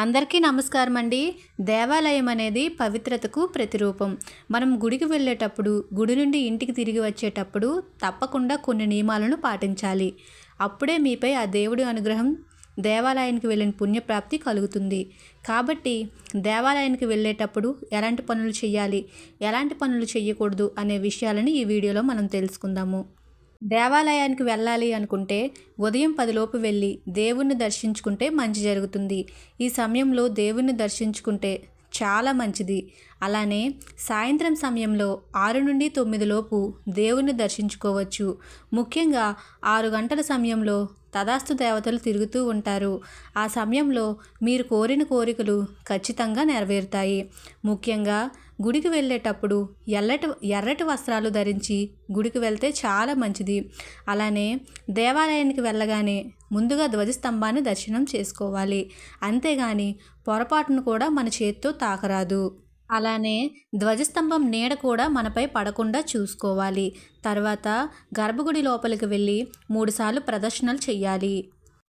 అందరికీ నమస్కారం అండి. దేవాలయం అనేది పవిత్రతకు ప్రతిరూపం. మనం గుడికి వెళ్ళేటప్పుడు గుడి నుండి ఇంటికి తిరిగి వచ్చేటప్పుడు తప్పకుండా కొన్ని నియమాలను పాటించాలి. అప్పుడే మీపై ఆ దేవుడి అనుగ్రహం దేవాలయానికి వెళ్ళిన పుణ్యప్రాప్తి కలుగుతుంది. కాబట్టి దేవాలయానికి వెళ్ళేటప్పుడు ఎలాంటి పనులు చేయాలి ఎలాంటి పనులు చేయకూడదు అనే విషయాలని ఈ వీడియోలో మనం తెలుసుకుందాము. దేవాలయానికి వెళ్ళాలి అనుకుంటే ఉదయం పదిలోపు వెళ్ళి దేవుణ్ణి దర్శించుకుంటే మంచి జరుగుతుంది. ఈ సమయంలో దేవుణ్ణి దర్శించుకుంటే చాలా మంచిది. అలానే సాయంత్రం సమయంలో ఆరు నుండి తొమ్మిది లోపు దేవుణ్ణి దర్శించుకోవచ్చు. ముఖ్యంగా ఆరు గంటల సమయంలో తదాస్తు దేవతలు తిరుగుతూ ఉంటారు. ఆ సమయంలో మీరు కోరిన కోరికలు ఖచ్చితంగా నెరవేరుతాయి. ముఖ్యంగా గుడికి వెళ్ళేటప్పుడు ఎల్లటి ఎర్రటి వస్త్రాలు ధరించి గుడికి వెళ్తే చాలా మంచిది. అలానే దేవాలయానికి వెళ్ళగానే ముందుగా ధ్వజస్తంభాన్ని దర్శనం చేసుకోవాలి. అంతేగాని పొరపాటును కూడా మన చేత్తో తాకరాదు. అలానే ధ్వజస్తంభం నీడ కూడా మనపై పడకుండా చూసుకోవాలి. తర్వాత గర్భగుడి లోపలికి వెళ్ళి మూడుసార్లు ప్రదర్శనలు చెయ్యాలి.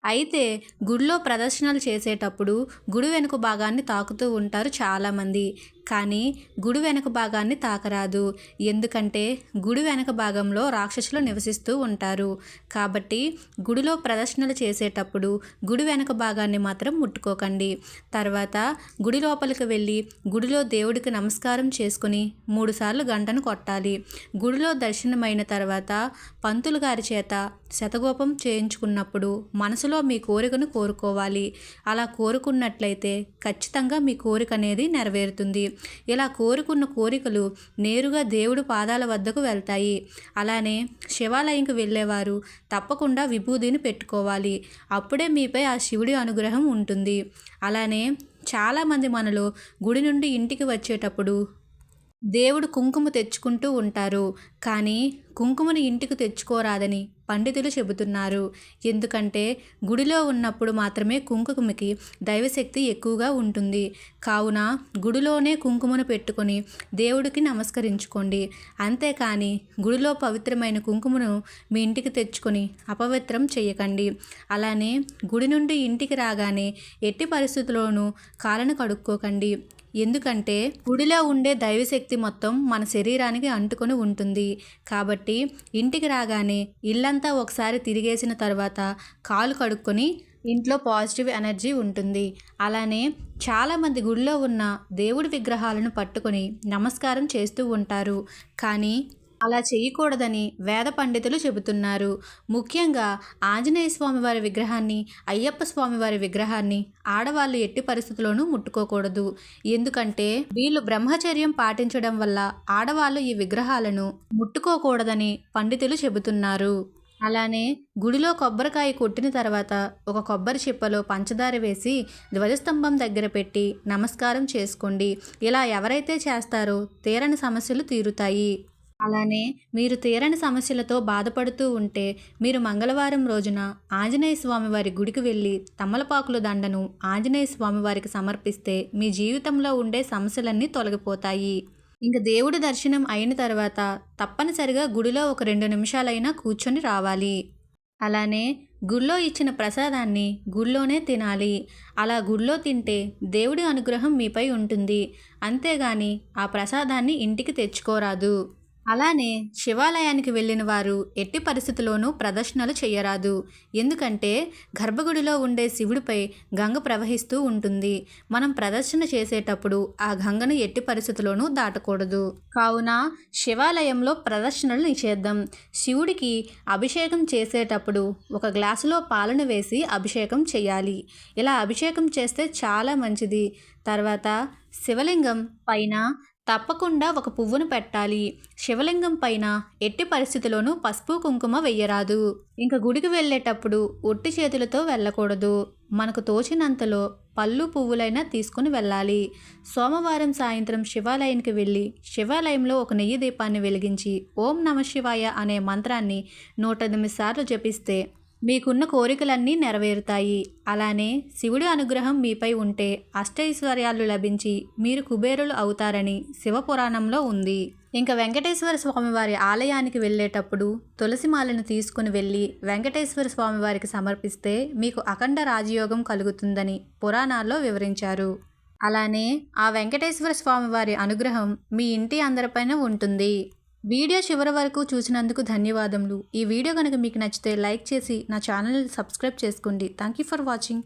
అయితే గుడిలో ప్రదర్శనలు చేసేటప్పుడు గుడి వెనుక భాగాన్ని తాకుతూ ఉంటారు చాలామంది. కానీ గుడి వెనక భాగాన్ని తాకరాదు. ఎందుకంటే గుడి వెనక భాగంలో రాక్షసులు నివసిస్తూ ఉంటారు. కాబట్టి గుడిలో ప్రదర్శనలు చేసేటప్పుడు గుడి వెనక భాగాన్ని మాత్రం ముట్టుకోకండి. తర్వాత గుడి లోపలికి వెళ్ళి గుడిలో దేవుడికి నమస్కారం చేసుకుని మూడుసార్లు గంటను కొట్టాలి. గుడిలో దర్శనమైన తర్వాత పంతులు గారి చేత శతగోపం చేయించుకున్నప్పుడు మనసులో మీ కోరికను కోరుకోవాలి. అలా కోరుకున్నట్లయితే ఖచ్చితంగా మీ కోరిక అనేది నెరవేరుతుంది. ఇలా కోరుకున్న కోరికలు నేరుగా దేవుడు పాదాల వద్దకు వెళ్తాయి. అలానే శివాలయంకి వెళ్ళేవారు తప్పకుండా విభూదిని పెట్టుకోవాలి. అప్పుడే మీపై ఆ శివుడి అనుగ్రహం ఉంటుంది. అలానే చాలామంది మనలో గుడి నుండి ఇంటికి వచ్చేటప్పుడు దేవుడు కుంకుమ తెచ్చుకుంటూ ఉంటారు. కానీ కుంకుమని ఇంటికి తెచ్చుకోరాదని పండితులు చెబుతున్నారు. ఎందుకంటే గుడిలో ఉన్నప్పుడు మాత్రమే కుంకుమకి దైవశక్తి ఎక్కువగా ఉంటుంది. కావున గుడిలోనే కుంకుమను పెట్టుకొని దేవుడికి నమస్కరించుకోండి. అంతేకాని గుడిలో పవిత్రమైన కుంకుమను మీ ఇంటికి తెచ్చుకొని అపవిత్రం చేయకండి. అలానే గుడి నుండి ఇంటికి రాగానే ఎట్టి పరిస్థితుల్లోనూ కాలను కడుక్కోకండి. ఎందుకంటే గుడిలో ఉండే దైవశక్తి మొత్తం మన శరీరానికి అంటుకొని ఉంటుంది. కాబట్టి ఇంటికి రాగానే ఇల్లంతా ఒకసారి తిరిగేసిన తర్వాత కాలు కడుక్కొని ఇంట్లో పాజిటివ్ ఎనర్జీ ఉంటుంది. అలానే చాలామంది గుడిలో ఉన్న దేవుడి విగ్రహాలను పట్టుకొని నమస్కారం చేస్తూ ఉంటారు. కానీ అలా చేయకూడదని వేద పండితులు చెబుతున్నారు. ముఖ్యంగా ఆంజనేయ స్వామి వారి విగ్రహాన్ని అయ్యప్ప స్వామి వారి విగ్రహాన్ని ఆడవాళ్ళు ఎట్టి పరిస్థితుల్లోనూ ముట్టుకోకూడదు. ఎందుకంటే వీళ్ళు బ్రహ్మచర్యం పాటించడం వల్ల ఆడవాళ్ళు ఈ విగ్రహాలను ముట్టుకోకూడదని పండితులు చెబుతున్నారు. అలానే గుడిలో కొబ్బరికాయ కొట్టిన తర్వాత ఒక కొబ్బరి చిప్పలో పంచదార వేసి ధ్వజస్తంభం దగ్గర పెట్టి నమస్కారం చేసుకోండి. ఇలా ఎవరైతే చేస్తారో తీరని సమస్యలు తీరుతాయి. అలానే మీరు తీరని సమస్యలతో బాధపడుతూ ఉంటే మీరు మంగళవారం రోజున ఆంజనేయ స్వామి వారి గుడికి వెళ్ళి తమలపాకుల దండను ఆంజనేయ స్వామి వారికి సమర్పిస్తే మీ జీవితంలో ఉండే సమస్యలన్నీ తొలగిపోతాయి. ఇంక దేవుడి దర్శనం అయిన తర్వాత తప్పనిసరిగా గుడిలో ఒక రెండు నిమిషాలైనా కూర్చొని రావాలి. అలానే గుళ్ళో ఇచ్చిన ప్రసాదాన్ని గుళ్ళోనే తినాలి. అలా గుళ్ళో తింటే దేవుడి అనుగ్రహం మీపై ఉంటుంది. అంతేగాని ఆ ప్రసాదాన్ని ఇంటికి తెచ్చుకోరాదు. అలానే శివాలయానికి వెళ్ళిన వారు ఎట్టి పరిస్థితుల్లోనూ ప్రదర్శనలు చేయరాదు. ఎందుకంటే గర్భగుడిలో ఉండే శివుడిపై గంగ ప్రవహిస్తూ ఉంటుంది. మనం ప్రదర్శన చేసేటప్పుడు ఆ గంగను ఎట్టి పరిస్థితుల్లోనూ దాటకూడదు. కావున శివాలయంలో ప్రదర్శనలు నిషేధం. శివుడికి అభిషేకం చేసేటప్పుడు ఒక గ్లాసులో పాలను వేసి అభిషేకం చేయాలి. ఇలా అభిషేకం చేస్తే చాలా మంచిది. తర్వాత శివలింగం పైన తప్పకుండా ఒక పువ్వును పెట్టాలి. శివలింగం పైన ఎట్టి పరిస్థితిలోనూ పసుపు కుంకుమ వెయ్యరాదు. ఇంకా గుడికి వెళ్ళేటప్పుడు ఒట్టి చేతులతో వెళ్ళకూడదు. మనకు తోచినంతలో పళ్ళు పువ్వులైనా తీసుకుని వెళ్ళాలి. సోమవారం సాయంత్రం శివాలయానికి వెళ్ళి శివాలయంలో ఒక నెయ్యి దీపాన్ని వెలిగించి ఓం నమ శివాయ అనే మంత్రాన్ని నూట ఎనిమిది సార్లు జపిస్తే మీకున్న కోరికలన్నీ నెరవేరుతాయి. అలానే శివుడి అనుగ్రహం మీపై ఉంటే అష్టైశ్వర్యాలు లభించి మీరు కుబేరులు అవుతారని శివపురాణంలో ఉంది. ఇంకా వెంకటేశ్వర స్వామివారి ఆలయానికి వెళ్ళేటప్పుడు తులసిమాలను తీసుకుని వెళ్ళి వెంకటేశ్వర స్వామివారికి సమర్పిస్తే మీకు అఖండ రాజయోగం కలుగుతుందని పురాణాల్లో వివరించారు. అలానే ఆ వెంకటేశ్వర స్వామివారి అనుగ్రహం మీ ఇంటి అందరిపైన ఉంటుంది. వీడియో చివరి వరకు చూసినందుకు ధన్యవాదములు. ఈ వీడియో కనుక మీకు నచ్చితే లైక్ చేసి నా ఛానల్ సబ్స్క్రైబ్ చేసుకోండి. Thank you for watching.